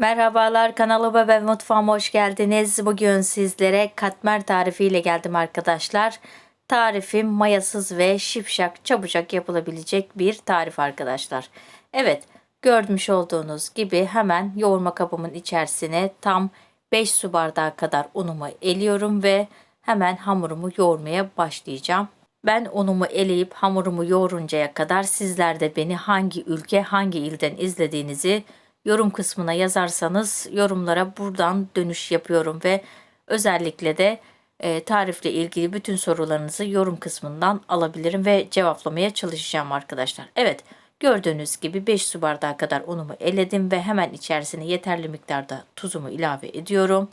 Merhabalar kanalıma ve mutfağıma hoş geldiniz. Bugün sizlere katmer tarifiyle geldim arkadaşlar. Tarifim mayasız ve şipşak çabucak yapılabilecek bir tarif arkadaşlar. Evet görmüş olduğunuz gibi hemen yoğurma kabımın içerisine tam 5 su bardağı kadar unumu eliyorum ve hemen hamurumu yoğurmaya başlayacağım. Ben unumu eleyip hamurumu yoğuruncaya kadar sizler de beni hangi ülke, hangi ilden izlediğinizi yorum kısmına yazarsanız yorumlara buradan dönüş yapıyorum ve özellikle de e, tarifle ilgili bütün sorularınızı yorum kısmından alabilirim ve cevaplamaya çalışacağım arkadaşlar. Evet gördüğünüz gibi 5 su bardağı kadar unumu eledim ve hemen içerisine yeterli miktarda tuzumu ilave ediyorum.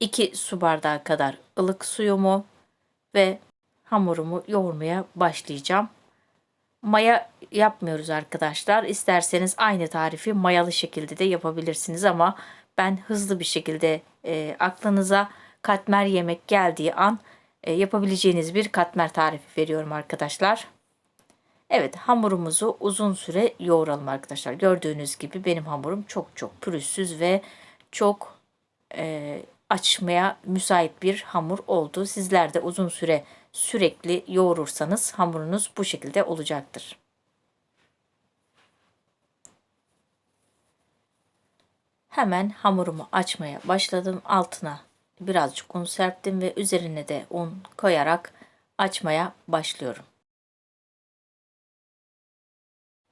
2 su bardağı kadar ılık suyumu ve hamurumu yoğurmaya başlayacağım. Maya yapmıyoruz arkadaşlar. İsterseniz aynı tarifi mayalı şekilde de yapabilirsiniz ama ben hızlı bir şekilde e, aklınıza katmer yemek geldiği an e, yapabileceğiniz bir katmer tarifi veriyorum arkadaşlar. Evet hamurumuzu uzun süre yoğuralım arkadaşlar. Gördüğünüz gibi benim hamurum çok çok pürüzsüz ve çok e, açmaya müsait bir hamur oldu. Sizler de uzun süre sürekli yoğurursanız hamurunuz bu şekilde olacaktır. Hemen hamurumu açmaya başladım. Altına birazcık un serptim ve üzerine de un koyarak açmaya başlıyorum.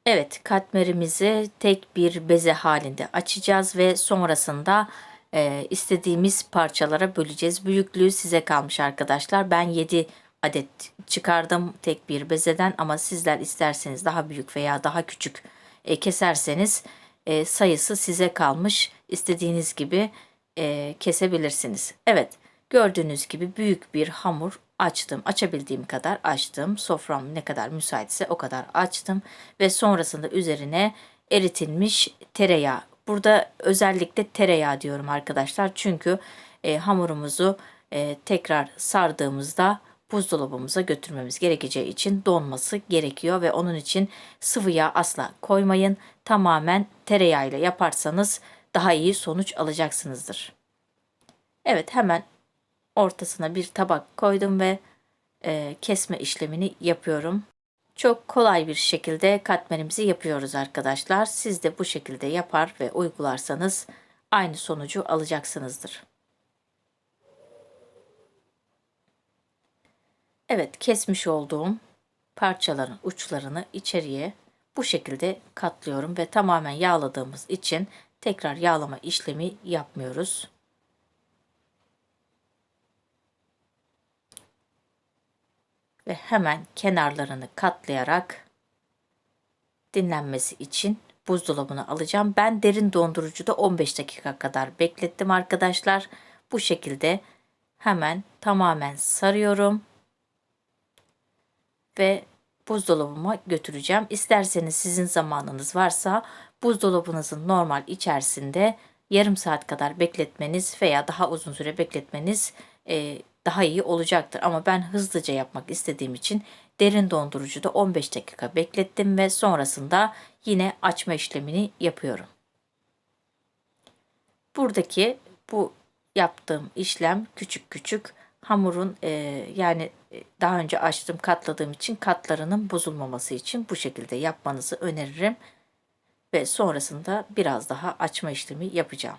Evet katmerimizi tek bir beze halinde açacağız ve sonrasında e, istediğimiz parçalara böleceğiz. Büyüklüğü size kalmış arkadaşlar. Ben 7 adet çıkardım tek bir bezeden ama sizler isterseniz daha büyük veya daha küçük e, keserseniz e, sayısı size kalmış. İstediğiniz gibi e, kesebilirsiniz. Evet gördüğünüz gibi büyük bir hamur açtım. Açabildiğim kadar açtım. Sofram ne kadar müsaitse o kadar açtım. Ve sonrasında üzerine eritilmiş tereyağı. Burada özellikle tereyağı diyorum arkadaşlar. Çünkü e, hamurumuzu e, tekrar sardığımızda buzdolabımıza götürmemiz gerekeceği için donması gerekiyor ve onun için sıvı yağ asla koymayın. Tamamen tereyağı ile yaparsanız daha iyi sonuç alacaksınızdır. Evet hemen ortasına bir tabak koydum ve e, kesme işlemini yapıyorum. Çok kolay bir şekilde katmerimizi yapıyoruz arkadaşlar. Siz de bu şekilde yapar ve uygularsanız aynı sonucu alacaksınızdır. Evet kesmiş olduğum parçaların uçlarını içeriye bu şekilde katlıyorum ve tamamen yağladığımız için tekrar yağlama işlemi yapmıyoruz. Ve hemen kenarlarını katlayarak dinlenmesi için buzdolabına alacağım. Ben derin dondurucuda 15 dakika kadar beklettim arkadaşlar. Bu şekilde hemen tamamen sarıyorum ve buzdolabıma götüreceğim. İsterseniz sizin zamanınız varsa buzdolabınızın normal içerisinde yarım saat kadar bekletmeniz veya daha uzun süre bekletmeniz e, daha iyi olacaktır. Ama ben hızlıca yapmak istediğim için derin dondurucuda 15 dakika beklettim ve sonrasında yine açma işlemini yapıyorum. Buradaki bu yaptığım işlem küçük küçük hamurun e, yani e, daha önce açtım katladığım için katlarının bozulmaması için bu şekilde yapmanızı öneririm. Ve sonrasında biraz daha açma işlemi yapacağım.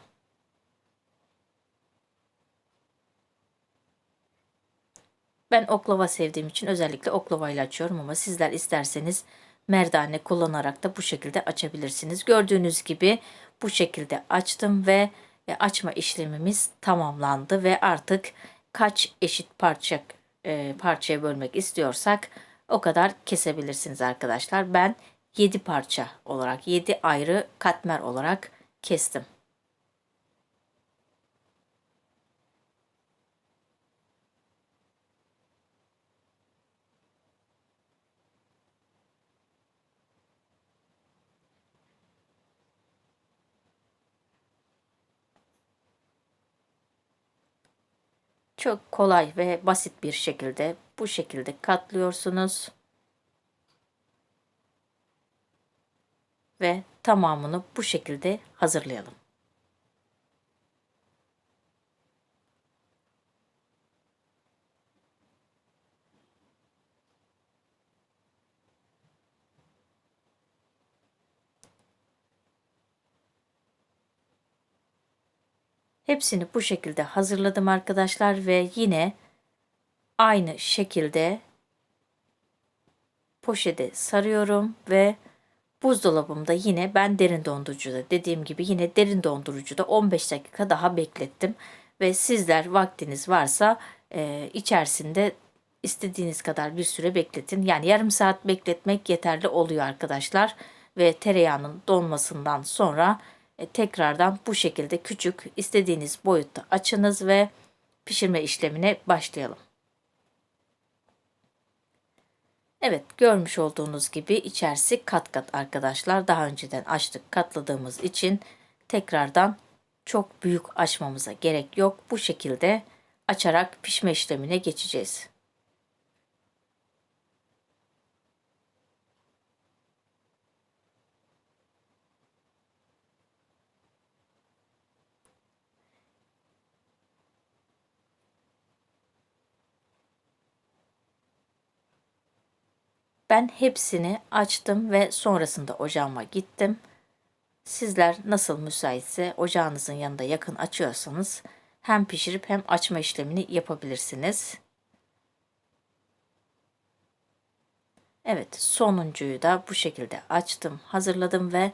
Ben oklava sevdiğim için özellikle oklava ile açıyorum ama sizler isterseniz merdane kullanarak da bu şekilde açabilirsiniz. Gördüğünüz gibi bu şekilde açtım ve e, açma işlemimiz tamamlandı ve artık kaç eşit parça e, parçaya bölmek istiyorsak o kadar kesebilirsiniz arkadaşlar. Ben 7 parça olarak 7 ayrı katmer olarak kestim. Çok kolay ve basit bir şekilde bu şekilde katlıyorsunuz. Ve tamamını bu şekilde hazırlayalım. Hepsini bu şekilde hazırladım arkadaşlar ve yine aynı şekilde poşete sarıyorum ve buzdolabımda yine ben derin dondurucuda dediğim gibi yine derin dondurucuda 15 dakika daha beklettim ve sizler vaktiniz varsa e, içerisinde istediğiniz kadar bir süre bekletin. Yani yarım saat bekletmek yeterli oluyor arkadaşlar ve tereyağının donmasından sonra e, tekrardan bu şekilde küçük istediğiniz boyutta açınız ve pişirme işlemine başlayalım. Evet görmüş olduğunuz gibi içerisi kat kat arkadaşlar. Daha önceden açtık katladığımız için tekrardan çok büyük açmamıza gerek yok. Bu şekilde açarak pişme işlemine geçeceğiz. Ben hepsini açtım ve sonrasında ocağıma gittim. Sizler nasıl müsaitse ocağınızın yanında yakın açıyorsanız hem pişirip hem açma işlemini yapabilirsiniz. Evet sonuncuyu da bu şekilde açtım hazırladım ve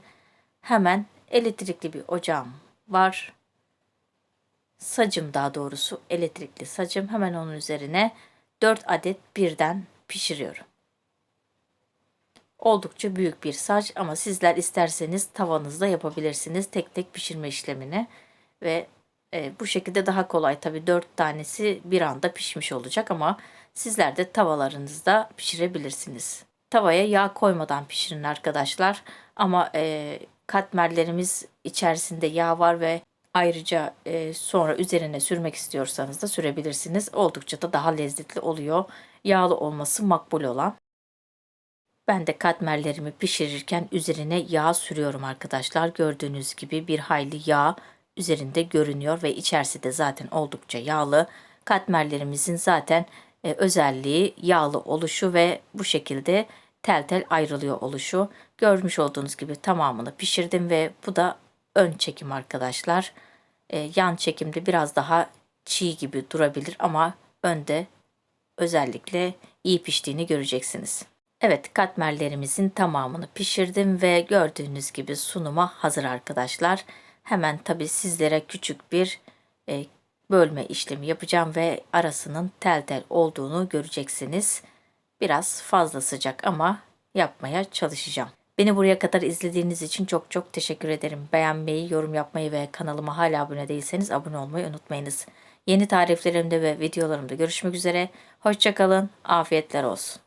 hemen elektrikli bir ocağım var. Sacım daha doğrusu elektrikli sacım hemen onun üzerine 4 adet birden pişiriyorum. Oldukça büyük bir saç ama sizler isterseniz tavanızda yapabilirsiniz tek tek pişirme işlemini ve e, bu şekilde daha kolay tabii 4 tanesi bir anda pişmiş olacak ama sizler de tavalarınızda pişirebilirsiniz. Tavaya yağ koymadan pişirin arkadaşlar ama e, katmerlerimiz içerisinde yağ var ve ayrıca e, sonra üzerine sürmek istiyorsanız da sürebilirsiniz. Oldukça da daha lezzetli oluyor. Yağlı olması makbul olan. Ben de katmerlerimi pişirirken üzerine yağ sürüyorum arkadaşlar. Gördüğünüz gibi bir hayli yağ üzerinde görünüyor ve içerisi de zaten oldukça yağlı. Katmerlerimizin zaten e, özelliği yağlı oluşu ve bu şekilde tel tel ayrılıyor oluşu. Görmüş olduğunuz gibi tamamını pişirdim ve bu da ön çekim arkadaşlar. E, yan çekimde biraz daha çiğ gibi durabilir ama önde özellikle iyi piştiğini göreceksiniz. Evet katmerlerimizin tamamını pişirdim ve gördüğünüz gibi sunuma hazır arkadaşlar. Hemen tabi sizlere küçük bir e, bölme işlemi yapacağım ve arasının tel tel olduğunu göreceksiniz. Biraz fazla sıcak ama yapmaya çalışacağım. Beni buraya kadar izlediğiniz için çok çok teşekkür ederim. Beğenmeyi, yorum yapmayı ve kanalıma hala abone değilseniz abone olmayı unutmayınız. Yeni tariflerimde ve videolarımda görüşmek üzere. Hoşçakalın, afiyetler olsun.